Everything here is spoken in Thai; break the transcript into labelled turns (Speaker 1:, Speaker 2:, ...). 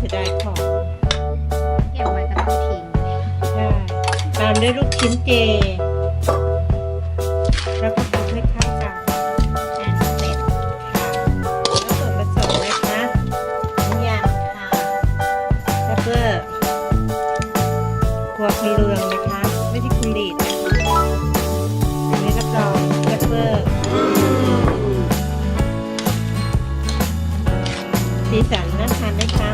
Speaker 1: เสียด้ยของ
Speaker 2: เก็บไว้กับลูกทิ้ง
Speaker 1: ใช่ตามด้วยลูกชิ้นเจ แล้วก็คลุกให้เข้ากัน
Speaker 2: แานเสร็จแล้ว
Speaker 1: ส่วนผสมนะคะน้ำยาค่ะซับเบอร์ครัวคุยเรืองนะคะ ไม่ใช่คุยรีดอันนี้รับรองซัเบอร์สีสันน่าทานไหมคะ